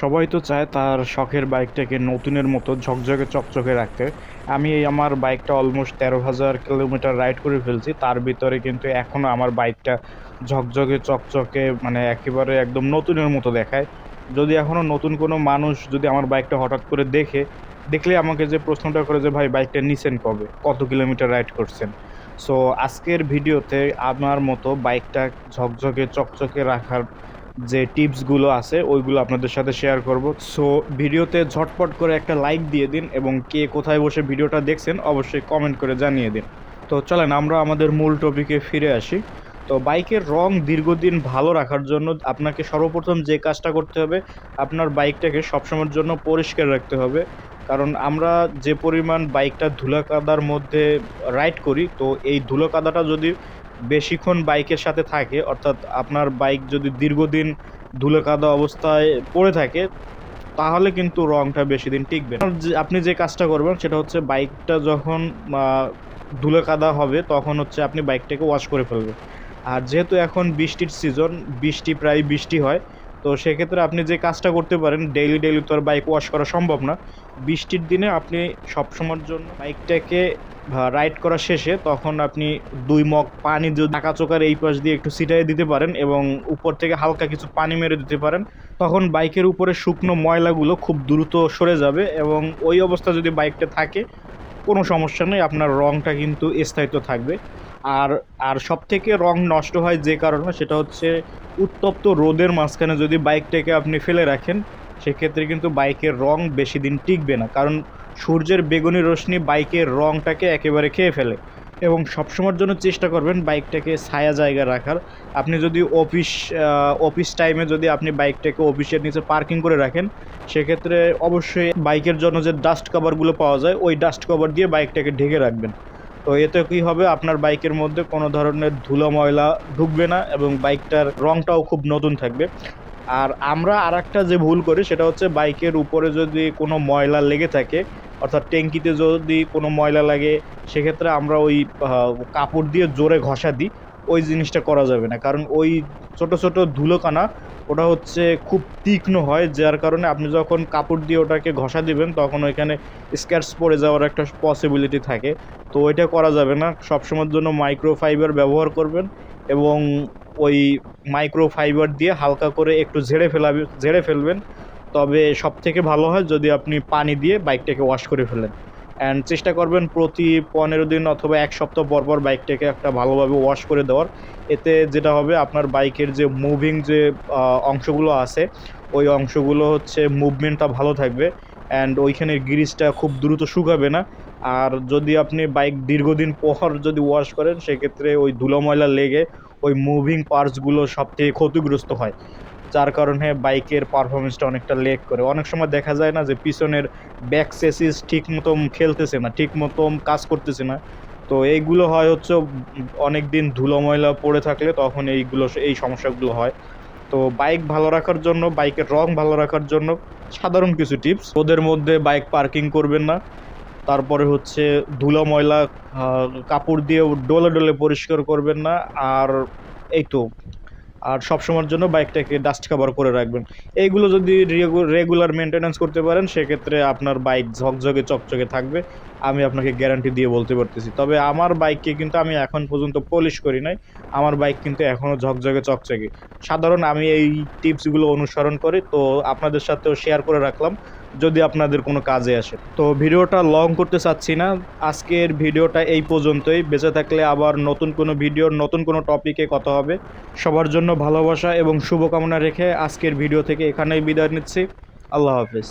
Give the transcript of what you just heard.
সবাই তো চায় তার শখের বাইকটাকে নতুনের মতো ঝকঝকে চকচকে রাখতে। আমি এই আমার বাইকটা অলমোস্ট তেরো হাজার কিলোমিটার রাইড করে ফেলছি। তার ভিতরে কিন্তু এখনও আমার বাইকটা ঝকঝকে, চকচকে মানে একেবারে একদম নতুনের মতো দেখায়। যদি এখনও নতুন কোনো মানুষ যদি আমার বাইকটা হঠাৎ করে দেখে, দেখলে আমাকে যে প্রশ্নটা করে যে, ভাই, বাইকটা নিছেন কবে? কত কিলোমিটার রাইড করছেন? সো আজকের ভিডিওতে আমার মতো বাইকটা ঝকঝকে, চকচকে রাখার যে টিপসগুলো আছে, ওইগুলো আপনাদের সাথে শেয়ার করব। সো, ভিডিওতে ঝটপট করে একটা লাইক দিয়ে দিন এবং কে কোথায় বসে ভিডিওটা দেখছেন অবশ্যই কমেন্ট করে জানিয়ে দিন। তো চলেন, আমরা আমাদের মূল টপিকে ফিরে আসি। তো বাইকের রং দীর্ঘদিন ভালো রাখার জন্য আপনাকে সর্বপ্রথম যে কাজটা করতে হবে, আপনার বাইকটাকে সবসময়ের জন্য পরিষ্কার রাখতে হবে। কারণ আমরা যে পরিমাণ বাইকটা ধুলা কাদার মধ্যে রাইড করি, তো এই ধুলো কাদাটা যদি বেশিক্ষণ বাইকের সাথে থাকে, অর্থাৎ আপনার বাইক যদি দীর্ঘদিন ধুলো কাদা অবস্থায় পড়ে থাকে, তাহলে কিন্তু রংটা বেশি দিন টিকবে না। আপনি যে কাজটা করবেন, সেটা হচ্ছে বাইকটা যখন ধুলো কাদা হবে, তখন হচ্ছে আপনি বাইকটাকে ওয়াশ করে ফেলবেন আর যেহেতু এখন বৃষ্টির সিজন বৃষ্টি প্রায় বৃষ্টি হয় তো সেক্ষেত্রে আপনি যে কাজটা করতে পারেন ডেইলি ডেইলি তো আর বাইক ওয়াশ করা সম্ভব না। বৃষ্টির দিনে আপনি সবসময়ের জন্য বাইকটাকে রাইড করা শেষে তখন আপনি দুই মগ পানি টাকা চোকার এই পাশ দিয়ে একটু ছিটাই দিতে পারেন এবং উপর থেকে হালকা কিছু পানি মেরে দিতে পারেন, তখন বাইকের উপরে শুকনো ময়লাগুলো খুব দ্রুত সরে যাবে এবং ওই অবস্থা যদি বাইকটা থাকে, কোনো সমস্যা নেই, আপনার রংটা কিন্তু স্থায়িত্ব থাকবে। আর আর সব থেকে রং নষ্ট হয় যে কারণে সেটা হচ্ছে উত্তপ্ত রোদের মাঝখানে যদি বাইকটাকে আপনি ফেলে রাখেন, সেক্ষেত্রে কিন্তু বাইকের রং বেশি দিন টিকবে না। কারণ সূর্যের বেগুনি রশ্মি বাইকের রংটাকে একেবারে খেয়ে ফেলে। এবং সবসময়ের জন্য চেষ্টা করবেন বাইকটাকে ছায়া জায়গা রাখার। আপনি যদি অফিস অফিস টাইমে যদি আপনি বাইকটাকে অফিসের নিচে পার্কিং করে রাখেন, সেক্ষেত্রে অবশ্যই বাইকের জন্য যে ডাস্ট কভারগুলো পাওয়া যায়, ওই ডাস্ট কভার দিয়ে বাইকটাকে ঢেকে রাখবেন। তো এতে কি হবে? আপনার বাইকের মধ্যে কোনো ধরনের ধুলো ময়লা ঢুকবে না এবং বাইকটার রংটাও খুব নতুন থাকবে। আর আমরা আর যে ভুল করি সেটা হচ্ছে বাইকের উপরে যদি কোনো ময়লা লেগে থাকে, অর্থাৎ ট্যাঙ্কিতে যদি কোনো ময়লা লাগে, সেক্ষেত্রে আমরা ওই কাপড় দিয়ে জোরে ঘষা দিই। ওই জিনিসটা করা যাবে না। কারণ ওই ছোট ছোট ধুলোকানা, ওটা হচ্ছে খুব তীক্ষ্ণ হয়, যার কারণে আপনি যখন কাপড় দিয়ে ওটাকে ঘষা দিবেন, তখন ওইখানে স্ক্র্যাচ পড়ে যাওয়ার একটা পসিবিলিটি থাকে। তো ওইটা করা যাবে না। সবসময়ের জন্য মাইক্রো ফাইবার ব্যবহার করবেন এবং ওই মাইক্রো ফাইবার দিয়ে হালকা করে একটু ঝেড়ে ফেলাবে, ঝেড়ে ফেলবেন। তবে সব থেকে ভালো হয় যদি আপনি পানি দিয়ে বাইকটাকে ওয়াশ করে ফেলেন। অ্যান্ড চেষ্টা করবেন প্রতি পনেরো দিন অথবা এক সপ্তাহ পর পর বাইকটাকে একটা ভালোভাবে ওয়াশ করে দেওয়ার। এতে যেটা হবে, আপনার বাইকের যে মুভিং যে অংশগুলো আছে, ওই অংশগুলো হচ্ছে মুভমেন্টটা ভালো থাকবে। অ্যান্ড ওইখানের গ্রিসটা খুব দ্রুত শুকাবে না। আর যদি আপনি বাইক দীর্ঘদিন পর যদি ওয়াশ করেন, সেক্ষেত্রে ওই ধুলো ময়লা লেগে ওই মুভিং পার্টসগুলো সব থেকে ক্ষতিগ্রস্ত হয়। যার কারণে বাইকের পারফরমেন্সটা অনেকটা লেক করে। অনেক সময় দেখা যায় না যে পিছনের ব্যাক সেসিস ঠিক মতন খেলতেছে না ঠিক মতন কাজ করতেছে না। তো এইগুলো হয় হচ্ছে অনেক দিন ধুলো ময়লা পড়ে থাকলে তখন এইগুলো, এই সমস্যাগুলো হয়। তো বাইক ভালো রাখার জন্য, বাইকের রং ভালো রাখার জন্য সাধারণ কিছু টিপস ওদের মধ্যে বাইক পার্কিং করবেন না। তারপরে হচ্ছে ধুলো ময়লা কাপড় দিয়ে ডোলে ডোলে পরিষ্কার করবেন না। আর এই তো আর সবসময়ের জন্য বাইকটাকে ডাস্ট কভার করে রাখবেন। এইগুলো যদি রেগুলার মেনটেন্যান্স করতে পারেন, সেক্ষেত্রে আপনার বাইক ঝকঝকে, চকচকে থাকবে। আমি আপনাকে গ্যারান্টি দিয়ে বলতে পারতেছি। তবে আমার বাইককে কিন্তু আমি এখন পর্যন্ত পলিশ করি নাই। আমার বাইক কিন্তু এখনও ঝকঝকে, চকচকে। সাধারণ আমি এই টিপসগুলো অনুসরণ করি, তো আপনাদের সাথেও শেয়ার করে রাখলাম। যদি আপনাদের কোনো কাজে আসে। তো ভিডিওটা লং করতে চাচ্ছি না। আজকের ভিডিওটা এই পর্যন্তই। বেঁচে থাকলে আবার নতুন কোনো ভিডিও নতুন কোনো টপিকে কথা হবে। সবার জন্য ভালোবাসা এবং শুভকামনা রেখে আজকের ভিডিও থেকে এখানেই বিদায় নিচ্ছি। আল্লাহ হাফিজ।